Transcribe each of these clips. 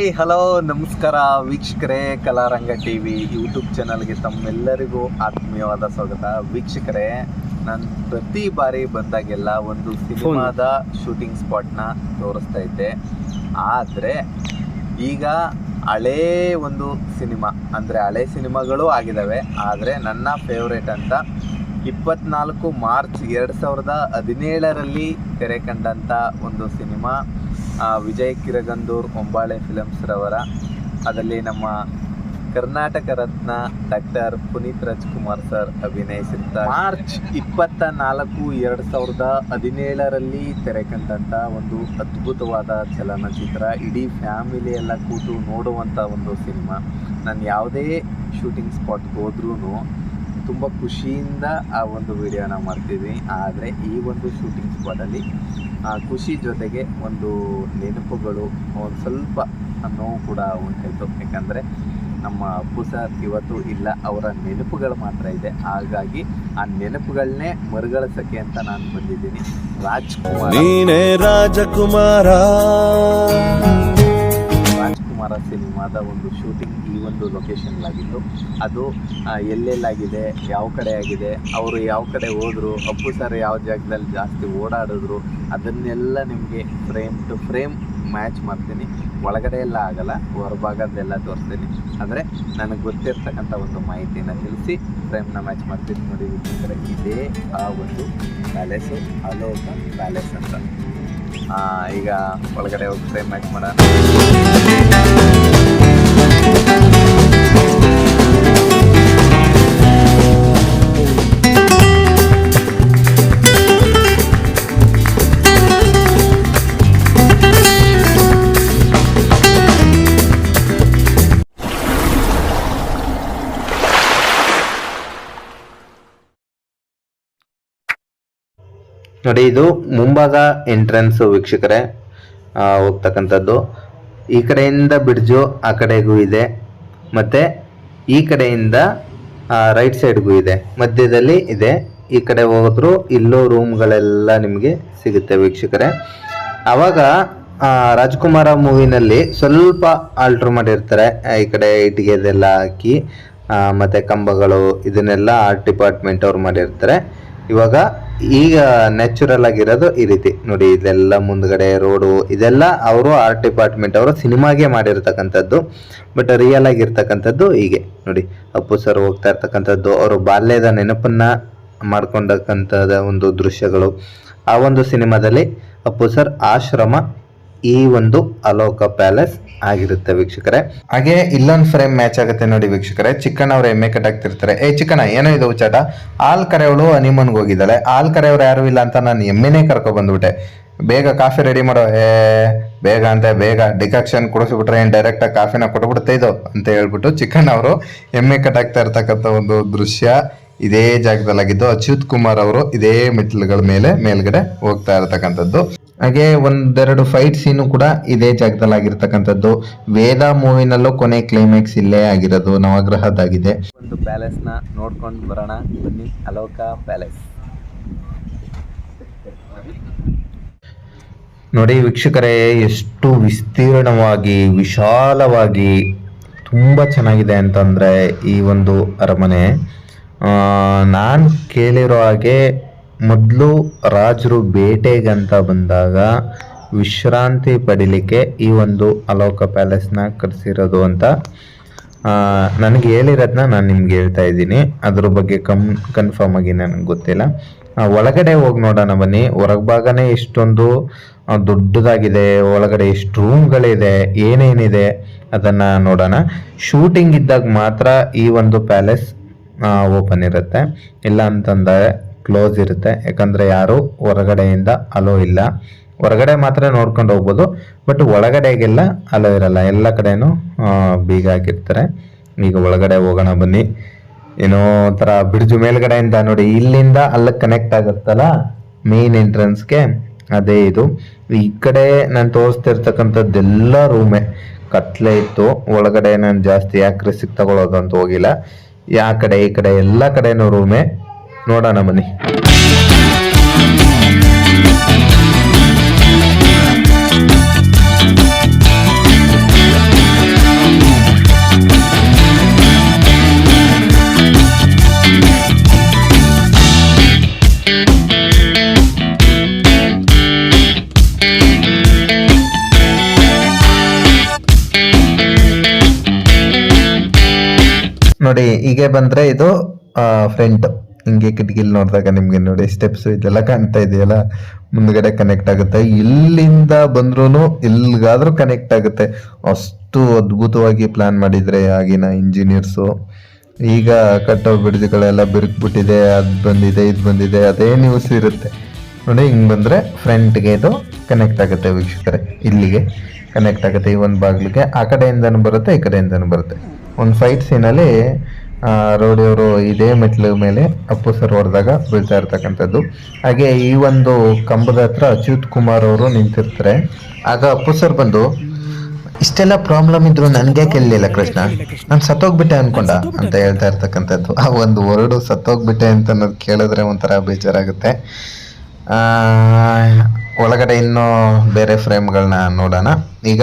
Hi hello ನಮಸ್ಕಾರ ವೀಕ್ಷಕರೇ ಕಲಾರಂಗ T V YouTube ಚಾನಲ್ಗೆ ತಮ್ಮೆಲ್ಲರಿಗೂ ಆತ್ಮೀಯವಾದ ಸ್ವಾಗತ. ವೀಕ್ಷಕರೇ ನಾನು ಪ್ರತಿ ಬಾರಿ ಬಂದಾಗೆಲ್ಲ ಒಂದು ಸಿನಿಮಾದ ಶೂಟಿಂಗ್ ಸ್ಪಾಟ್ನ ತೋರಿಸ್ತಾ ಇದ್ದೆ. ಆದರೆ ಈಗ ಹಳೇ ಒಂದು ಸಿನಿಮಾ ಅಂದರೆ ಹಳೆ ಸಿನಿಮಾಗಳು ಆಗಿದ್ದಾವೆ ಆದರೆ ನನ್ನ ಫೇವ್ರೇಟ್ ಅಂತ ಇಪ್ಪತ್ನಾಲ್ಕು ಮಾರ್ಚ್ ಎರಡು ಸಾವಿರದ ಹದಿನೇಳರಲ್ಲಿ ತೆರೆ ಕಂಡಂಥ ಒಂದು ಸಿನಿಮಾ. ವಿಜಯ್ ಕಿರಗಂದೂರ್ ಹೊಂಬಾಳೆ ಫಿಲಮ್ಸ್ ರವರ ಅದರಲ್ಲಿ ನಮ್ಮ ಕರ್ನಾಟಕ ರತ್ನ ಡಾಕ್ಟರ್ ಪುನೀತ್ ರಾಜ್ಕುಮಾರ್ ಸರ್ ಅಭಿನಯಿಸಿರ್ತಾರೆ. ಮಾರ್ಚ್ ಇಪ್ಪತ್ತ ನಾಲ್ಕು ಎರಡು ಸಾವಿರದ ಹದಿನೇಳರಲ್ಲಿ ತೆರೆ ಕಂಡಂಥ ಒಂದು ಅದ್ಭುತವಾದ ಚಲನಚಿತ್ರ. ಇಡೀ ಫ್ಯಾಮಿಲಿ ಎಲ್ಲ ಕೂತು ನೋಡುವಂಥ ಒಂದು ಸಿನಿಮಾ. ನಾನು ಯಾವುದೇ ಶೂಟಿಂಗ್ ಸ್ಪಾಟ್ಗೆ ಹೋದ್ರೂ ತುಂಬ ಖುಷಿಯಿಂದ ಆ ಒಂದು ವಿಡಿಯೋನ ಮಾಡ್ತೀವಿ ಆದರೆ ಈ ಒಂದು ಶೂಟಿಂಗ್ ಸ್ಪಾಟಲ್ಲಿ ಆ ಖುಷಿ ಜೊತೆಗೆ ಒಂದು ನೆನಪುಗಳು, ಒಂದು ಸ್ವಲ್ಪ ನೋವು ಕೂಡ ಉಂಟಾಯಿತು ಯಾಕಂದರೆ ನಮ್ಮ ಅಪ್ಪು ಸರ್ ಇವತ್ತು ಇಲ್ಲ, ಅವರ ನೆನಪುಗಳು ಮಾತ್ರ ಇದೆ. ಹಾಗಾಗಿ ಆ ನೆನಪುಗಳನ್ನೇ ಮರುಗಳಿಸೋಕ್ಕೆ ಅಂತ ನಾನು ಬಂದಿದ್ದೀನಿ. ರಾಜ್ಕುಮಾರ್. ನೀನೇ ರಾಜ್ಕುಮಾರ. ಸಿನಿಮಾದ ಒಂದು ಶೂಟಿಂಗ್ ಈ ಒಂದು ಲೊಕೇಶನ್ಲಾಗಿತ್ತು ಅದು ಎಲ್ಲೆಲ್ಲಾಗಿದೆ, ಯಾವ ಕಡೆ ಆಗಿದೆ, ಅವರು ಯಾವ ಕಡೆ ಹೋದರು, ಅಪ್ಪು ಸರ್ ಯಾವ ಜಾಗದಲ್ಲಿ ಜಾಸ್ತಿ ಓಡಾಡಿದ್ರು, ಅದನ್ನೆಲ್ಲ ನಿಮಗೆ ಫ್ರೇಮ್ ಟು ಫ್ರೇಮ್ ಮ್ಯಾಚ್ ಮಾಡ್ತೀನಿ. ಒಳಗಡೆ ಎಲ್ಲ ಆಗಲ್ಲ, ಹೊರಭಾಗದ್ದೆಲ್ಲ ತೋರಿಸ್ತೀನಿ. ಅಂದರೆ ನನಗೆ ಗೊತ್ತಿರ್ತಕ್ಕಂಥ ಒಂದು ಮಾಹಿತಿನ ತಿಳಿಸಿ ಫ್ರೇಮ್ನ ಮ್ಯಾಚ್ ಮಾಡ್ತೀನಿ ನೋಡಿ ಇದೇ ಆ ಒಂದು ಪ್ಯಾಲೇಸು ಅಲೋಕ ಪ್ಯಾಲೇಸ್ ಅಂತ. ಈಗ ಒಳಗಡೆ ಹೋಗಿ ಫ್ರೇಮ್ ಮ್ಯಾಚ್ ಮಾಡೋಣ. ನೋಡಿ, ಇದು ಮುಂಭಾಗ ಎಂಟ್ರೆನ್ಸ್ ವೀಕ್ಷಕರೇ. ಹೋಗ್ತಕ್ಕಂಥದ್ದು. ಈ ಕಡೆಯಿಂದ ಬ್ರಿಡ್ಜು ಆ ಕಡೆಗೂ ಇದೆ. ಮತ್ತೆ ಈ ಕಡೆಯಿಂದ ರೈಟ್ ಸೈಡ್ಗೂ ಇದೆ. ಮಧ್ಯದಲ್ಲಿ ಇದೆ. ಈ ಕಡೆ ಹೋದ್ರು ಇಲ್ಲೂ ರೂಮ್ಗಳೆಲ್ಲ ನಿಮಗೆ ಸಿಗುತ್ತೆ ವೀಕ್ಷಕರೇ. ಆವಾಗ ರಾಜ್ಕುಮಾರ ಮೂವಿನಲ್ಲಿ ಸ್ವಲ್ಪ ಆಲ್ಟ್ರ್ ಮಾಡಿರ್ತಾರೆ. ಈ ಕಡೆ ಇಟ್ಟಿಗೆದೆಲ್ಲ ಹಾಕಿ ಮತ್ತೆ ಕಂಬಗಳು, ಇದನ್ನೆಲ್ಲ ಆರ್ಟ್ ಡಿಪಾರ್ಟ್ಮೆಂಟ್ ಅವ್ರು ಮಾಡಿರ್ತಾರೆ. ಇವಾಗ ಈಗ ನ್ಯಾಚುರಲ್ ಆಗಿರೋದು ಈ ರೀತಿ. ನೋಡಿ, ಇದೆಲ್ಲ ಮುಂದ್ಗಡೆ ರೋಡು ಇದೆಲ್ಲ ಅವರು ಆರ್ಟ್ ಡಿಪಾರ್ಟ್ಮೆಂಟ್ ಅವರು ಸಿನಿಮಾಗೆ ಮಾಡಿರ್ತಕ್ಕಂಥದ್ದು ಬಟ್ ರಿಯಲ್ ಆಗಿರ್ತಕ್ಕಂಥದ್ದು ಹೀಗೆ. ನೋಡಿ, ಅಪ್ಪು ಸರ್ ಹೋಗ್ತಾ ಇರ್ತಕ್ಕಂಥದ್ದು, ಅವರು ಬಾಲ್ಯದ ನೆನಪನ್ನ ಮಾಡ್ಕೊಂಡಕ್ಕಂಥದ ಒಂದು ದೃಶ್ಯಗಳು. ಆ ಒಂದು ಸಿನಿಮಾದಲ್ಲಿ ಅಪ್ಪು ಸರ್ ಆಶ್ರಮ ಈ ಒಂದು ಅಲೋಕ ಪ್ಯಾಲೇಸ್ ಆಗಿರುತ್ತೆ ವೀಕ್ಷಕರೇ. ಹಾಗೆ ಇಲ್ಲೊಂದು ಫ್ರೇಮ್ ಮ್ಯಾಚ್ ಆಗುತ್ತೆ ನೋಡಿ ವೀಕ್ಷಕರೇ. ಚಿಕ್ಕಣ್ಣ ಅವ್ರ ಎಮ್ಮೆ ಕಟ್ಟಾಗ್ತಿರ್ತಾರೆ ಏ ಚಿಕ್ಕಣ್ಣ, ಏನೋ ಇದು ಉಚ್ಚಾಟ ಹಾಲ್ ಕರೆಯವಳು ಅನಿಮನ್ಗೆ ಹೋಗಿದ್ದಾಳೆ. ಹಾಲ್ ಕರೆಯವ್ರು ಯಾರು ಇಲ್ಲ ಅಂತ ನಾನು ಎಮ್ಮೆನೇ ಕರ್ಕೊ ಬಂದ್ಬಿಟ್ಟೆ. ಬೇಗ ಕಾಫಿ ರೆಡಿ ಮಾಡೋ. ಏ, ಬೇಗ ಅಂತ, ಬೇಗ. ಡಿಕಾಕ್ಷನ್ ಕುಡಿಸ್ಬಿಟ್ರೆ ಏನು ಡೈರೆಕ್ಟಾಗಿ ಕಾಫಿನ ಕೊಟ್ಬಿಡ್ತಾ ಇದು ಅಂತ ಹೇಳ್ಬಿಟ್ಟು ಚಿಕ್ಕಣ್ಣ ಅವರು ಎಮ್ಮೆ ಕಟ್ಟಾಗ್ತಾ ಇರ್ತಕ್ಕಂಥ ಒಂದು ದೃಶ್ಯ ಇದೇ ಜಾಗದಲ್ಲಾಗಿದ್ದು ಅಚ್ಯುತ್ ಕುಮಾರ್ ಅವರು ಇದೇ ಮೆಟ್ಲುಗಳ ಮೇಲೆ ಮೇಲ್ಗಡೆ ಹೋಗ್ತಾ ಇರತಕ್ಕಂಥದ್ದು. ಹಾಗೆ ಒಂದೆರಡು ಫೈಟ್ ಸೀನು ಕೂಡ ಇದೇ ಜಾಗದಲ್ಲಿ ಆಗಿರ್ತಕ್ಕಂಥದ್ದು ವೇದ ಮೂವಿನಲ್ಲೂ ಕೊನೆ ಕ್ಲೈಮ್ಯಾಕ್ಸ್ ಇಲ್ಲೇ ಆಗಿರೋದು ನವಗ್ರಹದಾಗಿದೆ ಒಂದು ಪ್ಯಾಲೇಸ್ನ ನೋಡ್ಕೊಂಡು ಬರೋಣ. ಬನ್ನಿ ಅಲೋಕ ಪ್ಯಾಲೇಸ್ ನೋಡಿ ವೀಕ್ಷಕರೇ ಎಷ್ಟು ವಿಸ್ತೀರ್ಣವಾಗಿ ವಿಶಾಲವಾಗಿ ತುಂಬ ಚೆನ್ನಾಗಿದೆ ಅಂತಂದರೆ ಈ ಒಂದು ಅರಮನೆ. ನಾನು ಕೇಳಿರೋ ಹಾಗೆ ಮೊದಲು ರಾಜರು ಬೇಟೆಗಂತ ಬಂದಾಗ ವಿಶ್ರಾಂತಿ ಪಡಿಲಿಕ್ಕೆ ಈ ಒಂದು ಅಲೋಕ ಪ್ಯಾಲೇಸ್ನ ಕರೆಸಿರೋದು ಅಂತ. ನನಗೆ ಹೇಳಿರೋದನ್ನ ನಾನು ನಿಮ್ಗೆ ಹೇಳ್ತಾ ಇದ್ದೀನಿ. ಅದ್ರ ಬಗ್ಗೆ ಕಮ್ ಕನ್ಫರ್ಮ್ ಆಗಿ ನನಗೆ ಗೊತ್ತಿಲ್ಲ. ಒಳಗಡೆ ಹೋಗಿ ನೋಡೋಣ ಬನ್ನಿ. ಹೊರಗ್ ಭಾಗನೇ ಇಷ್ಟೊಂದು ದೊಡ್ಡದಾಗಿದೆ. ಒಳಗಡೆ ಎಷ್ಟು ರೂಮ್ಗಳಿದೆ. ಏನೇನಿದೆ ಅದನ್ನು ನೋಡೋಣ. ಶೂಟಿಂಗ್ ಇದ್ದಾಗ ಮಾತ್ರ ಈ ಒಂದು ಪ್ಯಾಲೇಸ್ ಓಪನ್ ಇರುತ್ತೆ. ಇಲ್ಲ ಅಂತಂದರೆ ಕ್ಲೋಸ್ ಇರುತ್ತೆ. ಯಾಕಂದರೆ ಯಾರು ಹೊರಗಡೆಯಿಂದ ಅಲೋ ಇಲ್ಲ. ಹೊರಗಡೆ ಮಾತ್ರ ನೋಡ್ಕೊಂಡು ಹೋಗ್ಬೋದು. ಬಟ್ ಒಳಗಡೆಗೆಲ್ಲ ಅಲೋ ಇರಲ್ಲ. ಎಲ್ಲ ಕಡೆಯೂ ಬೀಗ ಹಾಕಿರ್ತಾರೆ ಈಗ ಒಳಗಡೆ ಹೋಗೋಣ ಬನ್ನಿ. ಏನೋ ಒಂಥರ ಬ್ರಿಡ್ಜ್ ಮೇಲ್ಗಡೆಯಿಂದ ನೋಡಿ, ಇಲ್ಲಿಂದ ಅಲ್ಲಿಗೆ ಕನೆಕ್ಟ್ ಆಗುತ್ತಲ್ಲ? ಮೇನ್ ಎಂಟ್ರೆನ್ಸ್ಗೆ ಅದೇ ಇದು. ಈ ಕಡೆ ನಾನು ತೋರಿಸ್ತಿರ್ತಕ್ಕಂಥದ್ದೆಲ್ಲ ರೂಮೇ ಕತ್ಲೆ ಇತ್ತು. ಒಳಗಡೆ ನಾನು ಜಾಸ್ತಿ ಯಾಕೆ ರಿಸ್ಕ್ ತಗೊಳ್ಳೋದು ಅಂತ ಹೋಗಿಲ್ಲ. ಯಾ ಕಡೆ ಈ ಕಡೆ ಎಲ್ಲ ಕಡೆನೂ ರೂಮೇ ನೋಡೋಣ ಬನ್ನಿ. ನೋಡಿ, ಹೀಗೆ ಬಂದ್ರೆ ಇದು ಫ್ರಂಟ್ ಹಿಂಗೆ ಕಿಟಕಿಲಿ ನೋಡಿದಾಗ ನಿಮ್ಗೆ ನೋಡಿ ಸ್ಟೆಪ್ಸ್ ಇದೆಲ್ಲ ಕಾಣ್ತಾ ಇದೆಯಲ್ಲ? ಮುಂದ್ಗಡೆ ಕನೆಕ್ಟ್ ಆಗುತ್ತೆ. ಇಲ್ಲಿಂದ ಬಂದ್ರೂ ಎಲ್ಲಿಗಾದ್ರೂ ಕನೆಕ್ಟ್ ಆಗುತ್ತೆ. ಅಷ್ಟು ಅದ್ಭುತವಾಗಿ ಪ್ಲಾನ್ ಮಾಡಿದ್ರೆ ಆಗಿನ ಇಂಜಿನಿಯರ್ಸು ಈಗ ಕಟ್ಟೋ ಬ್ರಿಡ್ಜ್ಗಳೆಲ್ಲ ಬಿರುಕ್ಬಿಟ್ಟಿದೆ, ಅದು ಬಂದಿದೆ, ಇದು ಬಂದಿದೆ, ಅದೇ ನ್ಯೂಸ್ ಇರುತ್ತೆ. ನೋಡಿ, ಹಿಂಗೆ ಬಂದರೆ ಫ್ರಂಟ್ಗೆ ಇದು ಕನೆಕ್ಟ್ ಆಗುತ್ತೆ ವೀಕ್ಷಕರೇ. ಇಲ್ಲಿಗೆ ಕನೆಕ್ಟ್ ಆಗುತ್ತೆ ಈ ಒಂದು ಬಾಗಿಲಿಗೆ. ಆ ಕಡೆಯಿಂದನೂ ಬರುತ್ತೆ, ಈ ಕಡೆಯಿಂದನೂ ಬರುತ್ತೆ. ಒಂದು ಫೈಟ್ ಸೀನಲ್ಲಿ ರೋಡಿಯವರು ಇದೇ ಮೆಟ್ಲು ಮೇಲೆ ಅಪ್ಪು ಸರ್ ಹೊಡೆದಾಗ ಬೀಳ್ತಾ ಇರ್ತಕ್ಕಂಥದ್ದು. ಹಾಗೆ ಈ ಒಂದು ಕಂಬದ ಹತ್ರ ಅಚ್ಯುತ್ ಕುಮಾರ್ ಅವರು ನಿಂತಿರ್ತಾರೆ. ಆಗ ಅಪ್ಪು ಸರ್ ಬಂದು, ಇಷ್ಟೆಲ್ಲ ಪ್ರಾಬ್ಲಮ್ ಇದ್ರು ನನಗೆ ಕೇಳಲಿಲ್ಲ ಕೃಷ್ಣ. ನಾನು ಸತ್ತೋಗ್ಬಿಟ್ಟೆ ಅನ್ಕೊಂಡ, ಅಂತ ಹೇಳ್ತಾ ಇರ್ತಕ್ಕಂಥದ್ದು. ಆ ಒಂದು ವರ್ಡು ಸತ್ತೋಗ್ಬಿಟ್ಟೆ ಅಂತ ಅನ್ನೋದು ಕೇಳಿದ್ರೆ ಒಂಥರ ಬೇಜಾರಾಗುತ್ತೆ. ಒಳಗಡೆ ಇನ್ನೂ ಬೇರೆ ಫ್ರೇಮ್ಗಳನ್ನ ನೋಡೋಣ. ಈಗ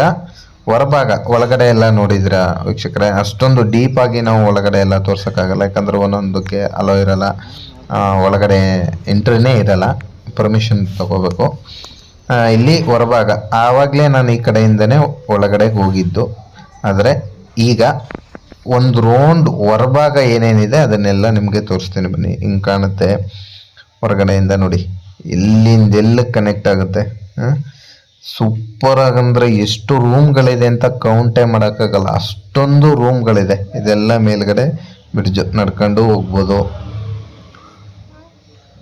ಹೊರಭಾಗ, ಒಳಗಡೆ ಎಲ್ಲ ನೋಡಿದ್ರ ವೀಕ್ಷಕರೇ? ಅಷ್ಟೊಂದು ಡೀಪ್ ಆಗಿ ನಾವು ಒಳಗಡೆ ಎಲ್ಲ ತೋರ್ಸೋಕ್ಕಾಗಲ್ಲ, ಯಾಕಂದ್ರೆ ಒಂದೊಂದಕ್ಕೆ ಅಲೋ ಇರಲ್ಲ. ಒಳಗಡೆ ಎಂಟ್ರಿನೇ ಇರಲ್ಲ. ಪರ್ಮಿಷನ್ ತಗೋಬೇಕು. ಇಲ್ಲಿ ಹೊರಭಾಗ, ಆವಾಗಲೇ ನಾನು ಈ ಕಡೆಯಿಂದನೇ ಒಳಗಡೆ ಹೋಗಿದ್ದು. ಆದರೆ ಈಗ ಒಂದು ರೌಂಡ್ ಹೊರಭಾಗ ಏನೇನಿದೆ ಅದನ್ನೆಲ್ಲ ನಿಮಗೆ ತೋರಿಸ್ತೀನಿ ಬನ್ನಿ. ಹಿಂಗೆ ಕಾಣುತ್ತೆ. ಹೊರಗಡೆಯಿಂದ ನೋಡಿ. ಎಲ್ಲಿಂದೆಲ್ಲ ಕನೆಕ್ಟ್ ಆಗುತ್ತೆ. ಸೂಪರ್ ಆಗಂದ್ರೆ ಎಷ್ಟು ರೂಮ್ಗಳಿದೆ ಅಂತ ಕೌಂಟೇ ಮಾಡೋಕ್ಕಾಗಲ್ಲ. ಅಷ್ಟೊಂದು ರೂಮ್ಗಳಿದೆ ಇದೆಲ್ಲ ಮೇಲ್ಗಡೆ ಬ್ರಿಡ್ಜ್ ನಡ್ಕೊಂಡು ಹೋಗ್ಬೋದು.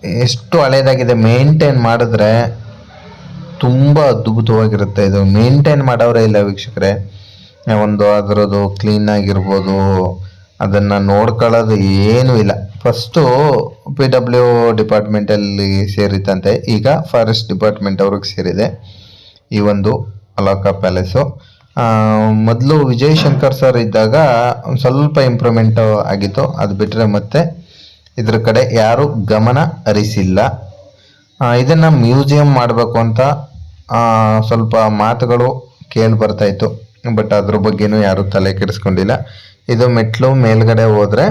ಎಷ್ಟು ಹಳೇದಾಗಿದೆ. ಮೇಂಟೈನ್ ಮಾಡಿದ್ರೆ ತುಂಬ ಅದ್ಭುತವಾಗಿರುತ್ತೆ ಇದು. ಮೇಂಟೈನ್ ಮಾಡೋರೇ ಇಲ್ಲ ವೀಕ್ಷಕರೇ. ಒಂದು ಅದರದ್ದು ಕ್ಲೀನ್ ಆಗಿರ್ಬೋದು. ಅದನ್ನು ನೋಡ್ಕೊಳ್ಳೋದು ಏನೂ ಇಲ್ಲ. ಫಸ್ಟು ಪಿ ಡಬ್ಲ್ಯೂ ಡಿಪಾರ್ಟ್ಮೆಂಟಲ್ಲಿ ಸೇರಿತ್ತಂತೆ. ಈಗ ಫಾರೆಸ್ಟ್ ಡಿಪಾರ್ಟ್ಮೆಂಟ್ ಅವ್ರಿಗೆ ಸೇರಿದೆ. ಈ ಒಂದು ಅಲೋಕ ಪ್ಯಾಲೇಸು. ಮೊದಲು ವಿಜಯ್ ಶಂಕರ್ ಸರ್ ಇದ್ದಾಗ ಸ್ವಲ್ಪ ಇಂಪ್ರೂವ್ಮೆಂಟ್ ಆಗಿತ್ತು. ಅದು ಬಿಟ್ಟರೆ ಮತ್ತೆ ಇದ್ರ ಕಡೆ ಯಾರೂ ಗಮನ ಹರಿಸಿಲ್ಲ. ಇದನ್ನು ಮ್ಯೂಸಿಯಂ ಮಾಡಬೇಕು ಅಂತ ಸ್ವಲ್ಪ ಮಾತುಗಳು ಕೇಳಿ ಬರ್ತಾಯಿತ್ತು ಬಟ್ ಅದ್ರ ಬಗ್ಗೆನೂ ಯಾರು ತಲೆ ಕೆಡಿಸ್ಕೊಂಡಿಲ್ಲ. ಇದು ಮೆಟ್ಲು ಮೇಲ್ಗಡೆ ಹೋದರೆ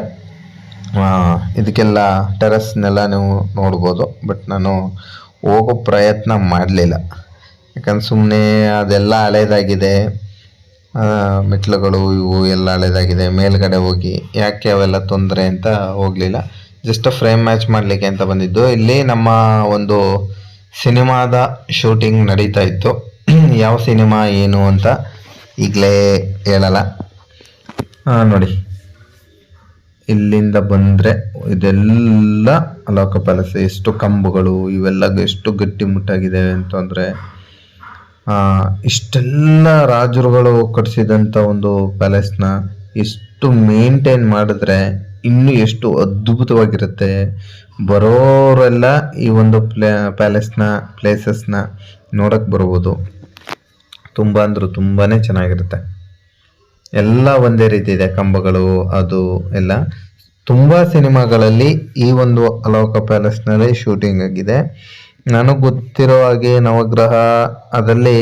ಇದಕ್ಕೆಲ್ಲ ಟೆರಸ್ನೆಲ್ಲ ನೀವು ನೋಡ್ಬೋದು. ಬಟ್ ನಾನು ಹೋಗೋ ಪ್ರಯತ್ನ ಮಾಡಲಿಲ್ಲ. ಯಾಕಂದ್ರೆ ಸುಮ್ಮನೆ ಅದೆಲ್ಲ ಹಳೇದಾಗಿದೆ. ಮೆಟ್ಲುಗಳು ಇವು ಎಲ್ಲ ಹಳೇದಾಗಿದೆ. ಮೇಲ್ಗಡೆ ಹೋಗಿ ಯಾಕೆ ಅವೆಲ್ಲ ತೊಂದರೆ ಅಂತ ಹೋಗಲಿಲ್ಲ. ಜಸ್ಟ್ ಫ್ರೇಮ್ ಮ್ಯಾಚ್ ಮಾಡಲಿಕ್ಕೆ ಅಂತ ಬಂದಿದ್ದು. ಇಲ್ಲಿ ನಮ್ಮ ಒಂದು ಸಿನಿಮಾದ ಶೂಟಿಂಗ್ ನಡೀತಾ ಇತ್ತು. ಯಾವ ಸಿನಿಮಾ, ಏನು ಅಂತ ಈಗಲೇ ಹೇಳಲ್ಲ. ನೋಡಿ. ಇಲ್ಲಿಂದ ಬಂದರೆ ಇದೆಲ್ಲ ಅಲೋಕ ಪ್ಯಾಲೇಸ್ ಎಷ್ಟು ಕಂಬಗಳು, ಇವೆಲ್ಲ ಎಷ್ಟು ಗಟ್ಟಿಮುಟ್ಟಾಗಿದೆ ಅಂತಂದರೆ ಇಷ್ಟೆಲ್ಲ ರಾಜರುಗಳು ಕಟ್ಟಿಸಿದಂಥ ಒಂದು ಪ್ಯಾಲೇಸ್ನ ಎಷ್ಟು ಮೇಂಟೈನ್ ಮಾಡಿದ್ರೆ ಇನ್ನೂ ಎಷ್ಟು ಅದ್ಭುತವಾಗಿರುತ್ತೆ. ಬರೋರೆಲ್ಲ ಈ ಒಂದು ಪ್ಲೇ, ಪ್ಯಾಲೇಸ್ನ, ಪ್ಲೇಸಸ್ನ ನೋಡಕ್ಕೆ ಬರ್ಬೋದು. ತುಂಬ ಅಂದರೂ ತುಂಬಾ ಚೆನ್ನಾಗಿರುತ್ತೆ. ಎಲ್ಲ ಒಂದೇ ರೀತಿ ಇದೆ, ಕಂಬಗಳು, ಅದು ಎಲ್ಲ. ತುಂಬ ಸಿನಿಮಾಗಳಲ್ಲಿ ಈ ಒಂದು ಅಲೋಕ ಪ್ಯಾಲೇಸ್ನಲ್ಲಿ ಶೂಟಿಂಗ್ ಆಗಿದೆ. ನನಗೆ ಗೊತ್ತಿರೋ ಹಾಗೆ ನವಗ್ರಹ, ಅದರಲ್ಲಿ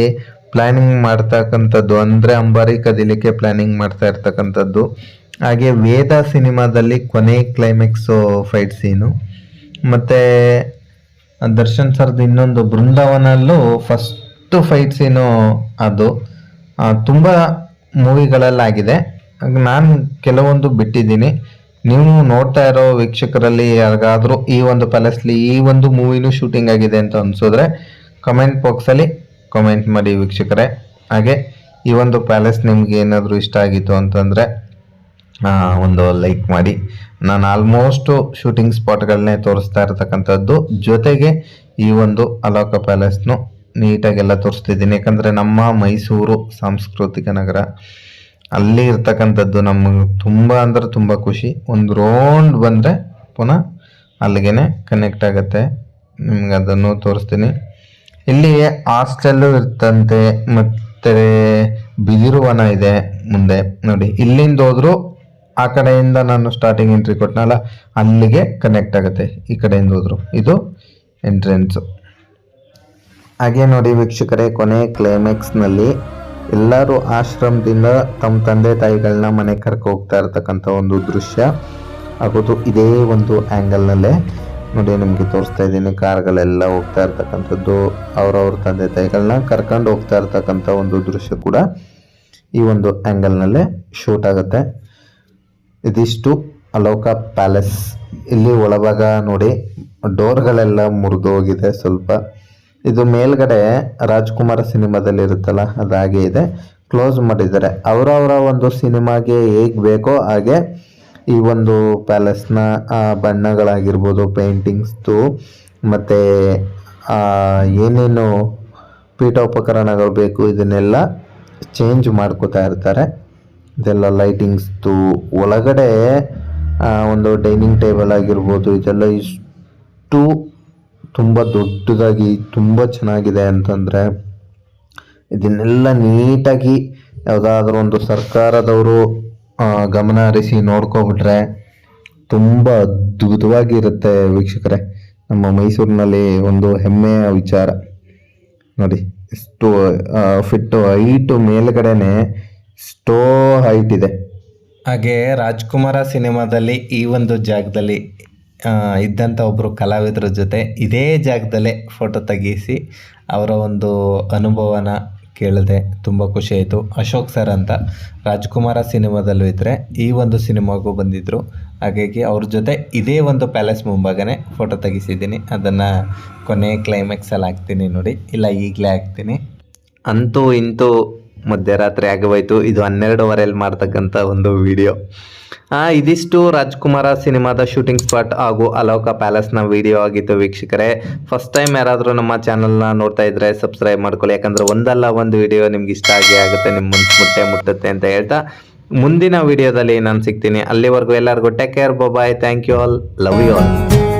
ಪ್ಲ್ಯಾನಿಂಗ್ ಮಾಡ್ತಕ್ಕಂಥದ್ದು, ಅಂದರೆ ಅಂಬಾರಿ ಕದಿಲಿಕ್ಕೆ ಪ್ಲ್ಯಾನಿಂಗ್ ಮಾಡ್ತಾ ಇರ್ತಕ್ಕಂಥದ್ದು. ಹಾಗೆ ವೇದ ಸಿನಿಮಾದಲ್ಲಿ ಕೊನೆ ಕ್ಲೈಮ್ಯಾಕ್ಸು ಫೈಟ್ ಸೀನು ಮತ್ತು ದರ್ಶನ್ ಸರ್ದು ಇನ್ನೊಂದು ಬೃಂದಾವನಲ್ಲೂ ಫಸ್ಟು ಫೈಟ್ ಸೀನು ಅದು. ತುಂಬ ಮೂವಿಗಳಲ್ಲಾಗಿದೆ ನಾನು ಕೆಲವೊಂದು ಬಿಟ್ಟಿದ್ದೀನಿ. ನೀವು ನೋಡ್ತಾ ಇರೋ ವೀಕ್ಷಕರಲ್ಲಿ ಯಾರಿಗಾದ್ರೂ ಈ ಒಂದು ಪ್ಯಾಲೇಸ್ಲಿ ಈ ಒಂದು ಮೂವಿನೂ ಶೂಟಿಂಗ್ ಆಗಿದೆ ಅಂತ ಅನ್ಸಿದ್ರೆ ಕಮೆಂಟ್ ಬಾಕ್ಸಲ್ಲಿ ಕಮೆಂಟ್ ಮಾಡಿ ವೀಕ್ಷಕರೇ. ಹಾಗೆ ಈ ಒಂದು ಪ್ಯಾಲೇಸ್ ನಿಮ್ಗೆ ಏನಾದರೂ ಇಷ್ಟ ಆಗಿತ್ತು ಅಂತಂದರೆ ಒಂದು ಲೈಕ್ ಮಾಡಿ. ನಾನು ಆಲ್ಮೋಸ್ಟು ಶೂಟಿಂಗ್ ಸ್ಪಾಟ್ಗಳನ್ನೇ ತೋರಿಸ್ತಾ ಇರತಕ್ಕಂಥದ್ದು. ಜೊತೆಗೆ ಈ ಒಂದು ಅಲೋಕ ಪ್ಯಾಲೇಸ್ನು ನೀಟಾಗೆಲ್ಲ ತೋರಿಸ್ತಿದ್ದೀನಿ. ಯಾಕಂದರೆ ನಮ್ಮ ಮೈಸೂರು ಸಾಂಸ್ಕೃತಿಕ ನಗರ ಅಲ್ಲಿ ಇರ್ತಕ್ಕಂಥದ್ದು ನಮಗೆ ತುಂಬ ಅಂದ್ರೆ ತುಂಬ ಖುಷಿ. ಒಂದು ರೌಂಡ್ ಬಂದರೆ ಪುನಃ ಅಲ್ಲಿಗೆ ಕನೆಕ್ಟ್ ಆಗುತ್ತೆ. ನಿಮ್ಗೆ ಅದನ್ನು ತೋರಿಸ್ತೀನಿ. ಇಲ್ಲಿ ಹಾಸ್ಟೆಲ್ಲು ಇರ್ತಂತೆ, ಮತ್ತೆ ಬಿದಿರುವನ ಇದೆ ಮುಂದೆ. ನೋಡಿ, ಇಲ್ಲಿಂದ ಹೋದ್ರು ಆ ಕಡೆಯಿಂದ ನಾನು ಸ್ಟಾರ್ಟಿಂಗ್ ಎಂಟ್ರಿ ಕೊಟ್ಟನಲ್ಲ ಅಲ್ಲಿಗೆ ಕನೆಕ್ಟ್ ಆಗುತ್ತೆ ಈ ಕಡೆಯಿಂದ ಹೋದ್ರು. ಇದು ಎಂಟ್ರೆನ್ಸು ಹಾಗೆ ನೋಡಿ ವೀಕ್ಷಕರೇ, ಕೊನೆ ಕ್ಲೈಮ್ಯಾಕ್ಸ್ನಲ್ಲಿ ಎಲ್ಲರೂ ಆಶ್ರಮದಿಂದ ತಮ್ಮ ತಂದೆ ತಾಯಿಗಳನ್ನ ಮನೆ ಕರ್ಕೊ ಹೋಗ್ತಾ ಇರತಕ್ಕಂತ ಒಂದು ದೃಶ್ಯ. ಆಗೋದು ಇದೇ ಒಂದು ಆ್ಯಂಗಲ್ನಲ್ಲೇ ನೋಡಿ, ನಿಮಗೆ ತೋರಿಸ್ತಾ ಇದ್ದೀನಿ, ಕಾರ್ಗಳೆಲ್ಲ ಹೋಗ್ತಾ ಇರ್ತಕ್ಕಂಥದ್ದು, ಅವ್ರವ್ರ ತಂದೆ ತಾಯಿಗಳನ್ನ ಕರ್ಕೊಂಡು ಹೋಗ್ತಾ ಇರ್ತಕ್ಕಂಥ ಒಂದು ದೃಶ್ಯ ಕೂಡ ಈ ಒಂದು ಆ್ಯಂಗಲ್ನಲ್ಲೇ ಶೂಟ್ ಆಗುತ್ತೆ. ಇದಿಷ್ಟು ಅಲೋಕ ಪ್ಯಾಲೇಸ್ ಇಲ್ಲಿ ಒಳಭಾಗ ನೋಡಿ ಡೋರ್ಗಳೆಲ್ಲ ಮುರಿದೋಗಿದೆ ಸ್ವಲ್ಪ. ಇದು ಮೇಲ್ಗಡೆ ರಾಜ್ಕುಮಾರ ಸಿನಿಮಾದಲ್ಲಿ ಇರುತ್ತಲ್ಲ ಅದಾಗೆ ಇದೆ. ಕ್ಲೋಸ್ ಮಾಡಿದ್ದಾರೆ. ಅವರವರ ಒಂದು ಸಿನಿಮಾಗೆ ಹೇಗೆ ಬೇಕೋ ಹಾಗೆ ಈ ಒಂದು ಪ್ಯಾಲೇಸ್ನ ಬಣ್ಣಗಳಾಗಿರ್ಬೋದು, ಪೇಂಟಿಂಗ್ಸ್ದು, ಮತ್ತು ಏನೇನು ಪೀಠೋಪಕರಣಗಳು ಬೇಕು ಇದನ್ನೆಲ್ಲ ಚೇಂಜ್ ಮಾಡ್ಕೋತಾ ಇರ್ತಾರೆ. ಇದೆಲ್ಲ ಲೈಟಿಂಗ್ಸ್ದು ಒಳಗಡೆ ಒಂದು ಡೈನಿಂಗ್ ಟೇಬಲ್ ಆಗಿರ್ಬೋದು, ಇದೆಲ್ಲ ಇಷ್ಟು ತುಂಬ ದೊಡ್ಡದಾಗಿ, ತುಂಬ ಚೆನ್ನಾಗಿದೆ ಅಂತಂದರೆ ಇದನ್ನೆಲ್ಲ ನೀಟಾಗಿ ಯಾವುದಾದ್ರೂ ಒಂದು ಸರ್ಕಾರದವರು ಗಮನ ಹರಿಸಿ ನೋಡ್ಕೊಬಿಟ್ರೆ ತುಂಬ ಅದ್ಭುತವಾಗಿರುತ್ತೆ ವೀಕ್ಷಕರೇ. ನಮ್ಮ ಮೈಸೂರಿನಲ್ಲಿ ಒಂದು ಹೆಮ್ಮೆಯ ವಿಚಾರ. ನೋಡಿ, ಎಷ್ಟು ಫಿಟ್ಟು ಹೈಟು ಮೇಲ್ಗಡೆನೆ ಎಷ್ಟೋ ಹೈಟ್ ಇದೆ. ಹಾಗೆ ರಾಜ್ಕುಮಾರ ಸಿನಿಮಾದಲ್ಲಿ ಈ ಒಂದು ಜಾಗದಲ್ಲಿ ಇದ್ದಂಥ ಒಬ್ಬರು ಕಲಾವಿದರ ಜೊತೆ ಇದೇ ಜಾಗದಲ್ಲೇ ಫೋಟೋ ತೆಗೆಸಿ ಅವರ ಒಂದು ಅನುಭವನ ಕೇಳಿದೆ. ತುಂಬ ಖುಷಿ ಆಯಿತು. ಅಶೋಕ್ ಸರ್ ಅಂತ ರಾಜ್ಕುಮಾರ ಸಿನಿಮಾದಲ್ಲೂ ಇದ್ದರೆ ಈ ಒಂದು ಸಿನಿಮಾಗೂ ಬಂದಿದ್ದರು ಹಾಗಾಗಿ ಅವ್ರ ಜೊತೆ ಇದೇ ಒಂದು ಪ್ಯಾಲೇಸ್ ಮುಂಭಾಗನೇ ಫೋಟೋ ತೆಗೆಸಿದ್ದೀನಿ. ಅದನ್ನು ಕೊನೆ ಕ್ಲೈಮ್ಯಾಕ್ಸಲ್ಲಿ ಹಾಕ್ತೀನಿ ನೋಡಿ. ಇಲ್ಲ ಈಗಲೇ ಹಾಕ್ತೀನಿ. ಅಂತೂ ಇಂತೂ ಮಧ್ಯರಾತ್ರಿ ಆಗೋಯ್ತು ಇದು ಹನ್ನೆರಡುವರೆಯಲ್ಲಿ ಮಾಡ್ತಕ್ಕಂಥ ಒಂದು ವಿಡಿಯೋ. ಇದಿಷ್ಟು ರಾಜ್ಕುಮಾರ ಸಿನಿಮಾದ ಶೂಟಿಂಗ್ ಸ್ಪಾಟ್ ಹಾಗೂ ಅಲೋಕ ಪ್ಯಾಲೇಸ್ನ ವಿಡಿಯೋ ಆಗಿತ್ತು ವೀಕ್ಷಕರೇ. ಫಸ್ಟ್ ಟೈಮ್ ಯಾರಾದರೂ ನಮ್ಮ ಚಾನಲ್ನ ನೋಡ್ತಾ ಇದ್ದರೆ ಸಬ್ಸ್ಕ್ರೈಬ್ ಮಾಡ್ಕೊಳ್ಳಿ. ಯಾಕಂದರೆ ಒಂದಲ್ಲ ಒಂದು ವಿಡಿಯೋ ನಿಮ್ಗೆ ಇಷ್ಟ ಆಗಿ ಆಗುತ್ತೆ ನಿಮ್ಮ ಮುನ್ಸ್ ಮುಟ್ಟೆ ಮುಟ್ಟುತ್ತೆ ಅಂತ ಹೇಳ್ತಾ. ಮುಂದಿನ ವಿಡಿಯೋದಲ್ಲಿ ನಾನು ಸಿಗ್ತೀನಿ. ಅಲ್ಲಿವರೆಗೂ ಎಲ್ಲರಿಗೂ take care bye thank you all love you all